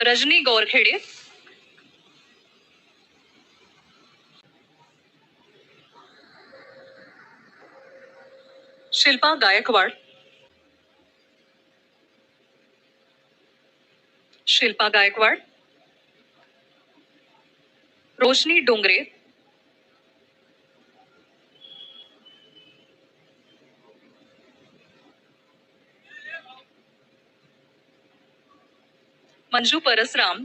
रजनी गोरखेडे। शिल्पा गायकवाड। शिल्पा गायकवाड। रोशनी डोंगरे। मंजू परसराम.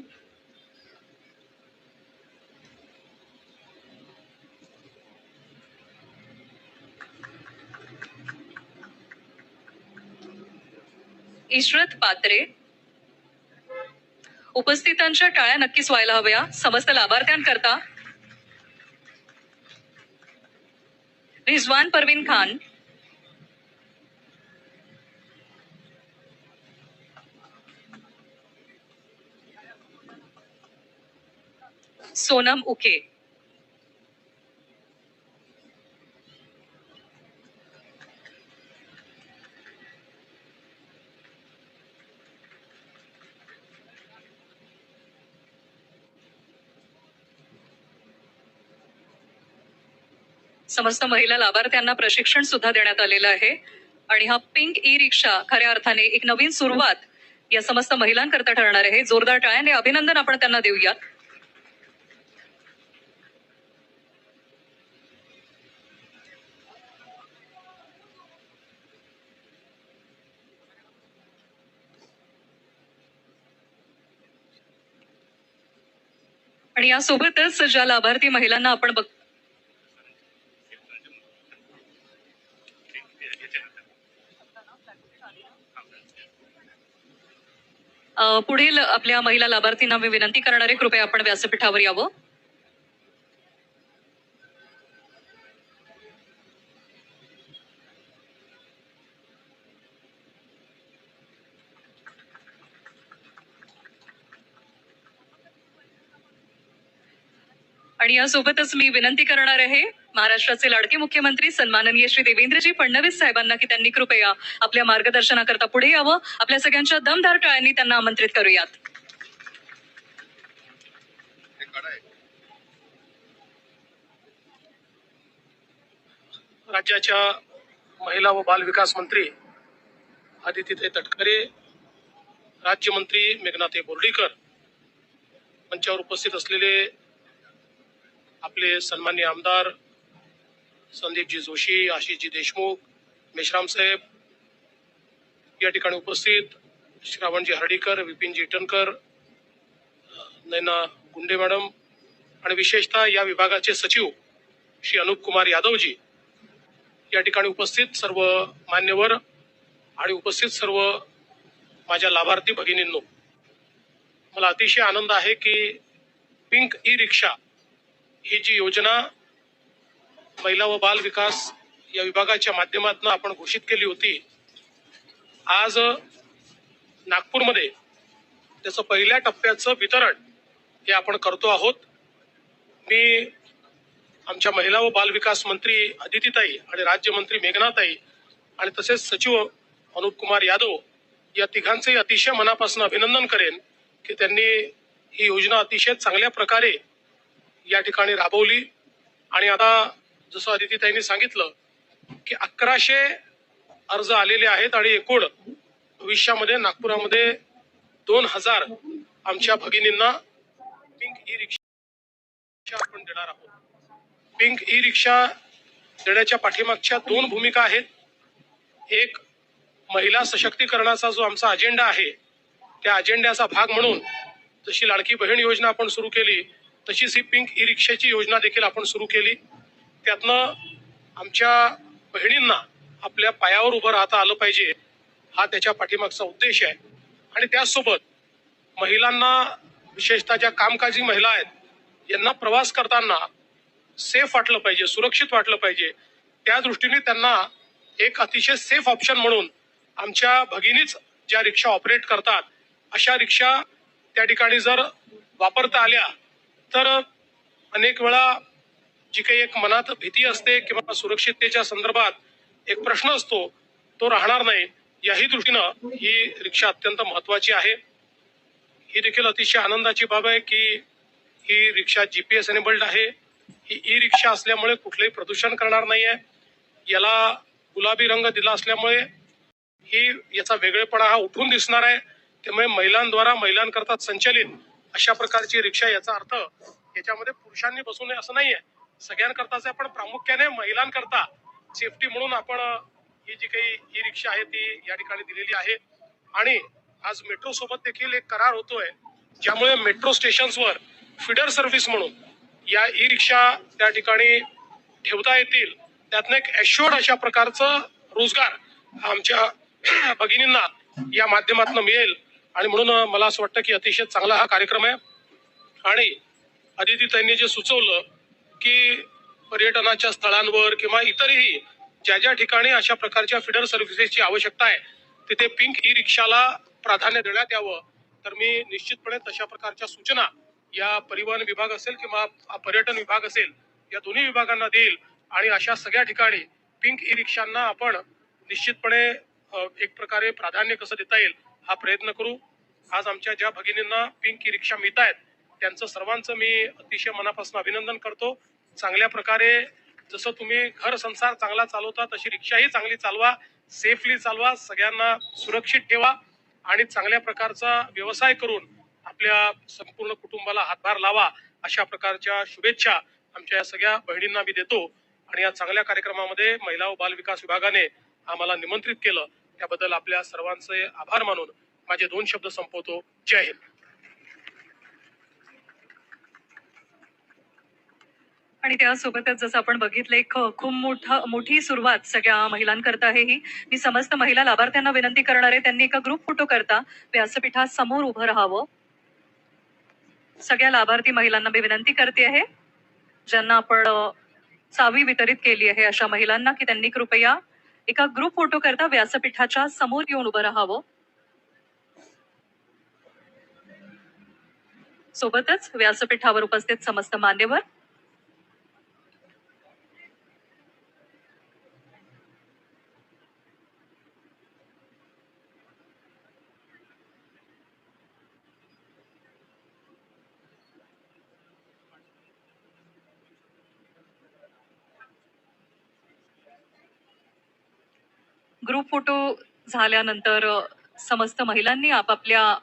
इशरत पात्रे. उपस्थितांच्या टाळ्या नक्कीच व्हायला हव्या. समस्त लाभार्थ्यांकरता. रिजवान परवीन खान. सोनम उके. समस्त महिला लाभार्थ्यांना प्रशिक्षण सुद्धा देण्यात आलेलं आहे. आणि हा पिंक ई रिक्षा खऱ्या अर्थाने एक नवीन सुरुवात या समस्त महिलांकरता ठरणार आहे. जोरदार टाळ्याने अभिनंदन आपण त्यांना देऊयात. आणि यासोबतच ज्या लाभार्थी महिलांना आपण बघ पुढील आपल्या महिला लाभार्थींना मी विनंती करणारे कृपया आपण व्यासपीठावर यावं. आणि यासोबतच मी विनंती करणार आहे महाराष्ट्राचे लाडके मुख्यमंत्री सन्माननीय श्री देवेंद्रजी फडणवीस साहेबांना की त्यांनी कृपया आपल्या मार्गदर्शनाकरता पुढे यावं. आपल्या सगळ्यांच्या दमदार टाळ्यांनी त्यांना आमंत्रित करूयात. राज्याच्या महिला व बाल विकास मंत्री आदित्य तटकरे राज्यमंत्री मेघनाथे बोर्डीकर मंचावर उपस्थित असलेले आपले सन्मान्य आमदार संदीपजी जोशी आशिषजी देशमुख मेश्राम साहेब या ठिकाणी उपस्थित श्रावणजी हर्डीकर विपिनजी इटनकर नैना गुंडे मॅडम आणि विशेषतः या विभागाचे सचिव श्री अनुप कुमार यादवजी या ठिकाणी उपस्थित सर्व मान्यवर आणि उपस्थित सर्व माझ्या लाभार्थी भगिनींनो मला अतिशय आनंद आहे की पिंक ई रिक्षा ही जी योजना महिला व बाल विकास या विभागाच्या माध्यमातून आपण घोषित केली होती आज नागपूरमध्ये त्याचं पहिल्या टप्प्याचं वितरण हे आपण करतो आहोत. मी आमच्या महिला व बाल विकास मंत्री अदितीताई आणि राज्यमंत्री मेघनाताई आणि तसेच सचिव अनुप कुमार यादव या तिघांचे अतिशय मनापासून अभिनंदन करेन की त्यांनी ही योजना अतिशय चांगल्या प्रकारे या ठिकाणी राबवली. आणि आता जसं अदितीताईंनी सांगितलं की अकराशे अर्ज आलेले आहेत आणि एकूण भविष्यामध्ये नागपुरामध्ये दोन हजार आमच्या भगिनींना पिंक ई रिक्षा आपण देणार आहोत. पिंक ई रिक्षा देण्याच्या पाठीमागच्या दोन भूमिका आहेत. एक महिला सशक्तीकरणाचा जो आमचा अजेंडा आहे त्या अजेंड्याचा भाग म्हणून जशी लाडकी बहीण योजना आपण सुरू केली तशीच ही पिंक ई रिक्षाची योजना देखील आपण सुरू केली. त्यातनं आमच्या बहिणींना आपल्या पायावर उभं राहता आलं पाहिजे हा त्याच्या पाठीमागचा उद्देश आहे. आणि त्याचसोबत महिलांना विशेषतः ज्या कामकाजी महिला आहेत यांना प्रवास करताना सेफ वाटलं पाहिजे सुरक्षित वाटलं पाहिजे. त्या दृष्टीने त्यांना एक अतिशय सेफ ऑप्शन म्हणून आमच्या भगिनीच ज्या रिक्षा ऑपरेट करतात अशा रिक्षा त्या ठिकाणी जर वापरता आल्या तर अनेक वेळा जी काही एक मनात भीती असते किंवा सुरक्षिततेच्या संदर्भात एक प्रश्न असतो तो राहणार नाही. याही दृष्टीनं ही रिक्षा अत्यंत महत्वाची आहे. ही देखील अतिशय आनंदाची बाब आहे की ही रिक्षा जीपीएस एनेबल्ड आहे. ही ई रिक्षा असल्यामुळे कुठलंही प्रदूषण करणार नाही आहे याला गुलाबी रंग दिला असल्यामुळे ही याचा वेगळेपणा हा उठून दिसणार आहे. त्यामुळे महिलांद्वारा महिलांकरता संचलित अशा प्रकारची रिक्षा याचा अर्थ याच्यामध्ये पुरुषांनी बसू नये असं नाहीये. सगळ्यांकरताच आहे पण प्रामुख्याने महिलांकरता सेफ्टी म्हणून आपण ही जी काही ई रिक्षा आहे ती या ठिकाणी दिलेली आहे. आणि आज मेट्रो सोबत देखील एक करार होतोय ज्यामुळे मेट्रो स्टेशन्सवर फिडर सर्व्हिस म्हणून या ई रिक्षा त्या ठिकाणी ठेवता येतील. त्यातनं एक ॲश्युअर्ड अशा प्रकारचं रोजगार आमच्या भगिनींना या माध्यमातून मिळेल. आणि म्हणून मला असं वाटतं की अतिशय चांगला हा कार्यक्रम आहे. आणि अदिती त्यांनी जे सुचवलं की पर्यटनाच्या स्थळांवर किंवा इतरही ज्या ज्या ठिकाणी अशा प्रकारच्या फिडर सर्व्हिसेसची आवश्यकता आहे तिथे पिंक ई रिक्षाला प्राधान्य देण्यात यावं. तर मी निश्चितपणे तशा प्रकारच्या सूचना या परिवहन विभाग असेल किंवा पर्यटन विभाग असेल या दोन्ही विभागांना देईल. आणि अशा सगळ्या ठिकाणी पिंक ई रिक्षांना आपण निश्चितपणे एक प्रकारे प्राधान्य कसं देता येईल हा प्रयत्न करू. आज आमच्या ज्या भगिनींना पिंकी रिक्षा मिळत आहेत त्यांचं सर्वांचं मी अतिशय मनापासून अभिनंदन करतो. चांगल्या प्रकारे जसं तुम्ही घर संसार चांगला चालवता तशी रिक्षाही चांगली चालवा सेफली चालवा सगळ्यांना सुरक्षित ठेवा आणि चांगल्या प्रकारचा व्यवसाय करून आपल्या संपूर्ण कुटुंबाला हातभार लावा अशा प्रकारच्या शुभेच्छा आमच्या या सगळ्या बहिणींना मी देतो. आणि या चांगल्या कार्यक्रमामध्ये महिला व बाल विकास विभागाने आम्हाला निमंत्रित केलं. त्याबद्दल आपल्या सर्वांचे आभार मानून माझे दोन शब्द संपवतो. जय हिंद. आणि त्यासोबतच जसं आपण बघितलं एक खूप मोठं मोठी सुरुवात सगळ्या महिलांकरता आहे ही. मी समस्त महिला लाभार्थ्यांना विनंती करणार आहे त्यांनी एका ग्रुप फोटो करता. व्यासपीठासमोर उभं राहावं. सगळ्या लाभार्थी महिलांना मी विनंती करते आहे. ज्यांना आपण चावी वितरित केली आहे अशा महिलांना की त्यांनी कृपया एका ग्रुप फोटो करता व्यासपीठाच्या समोर येऊन उभं राहावं. सोबतच व्यासपीठावर उपस्थित समस्त मान्यवर ग्रुप फोटो झाल्यानंतर समस्त महिलांनी आपापल्या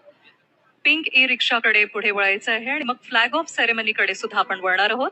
पिंक ई रिक्षाकडे पुढे वळायचं आहे आणि मग फ्लॅग ऑफ सेरेमनीकडे सुद्धा आपण वळणार आहोत.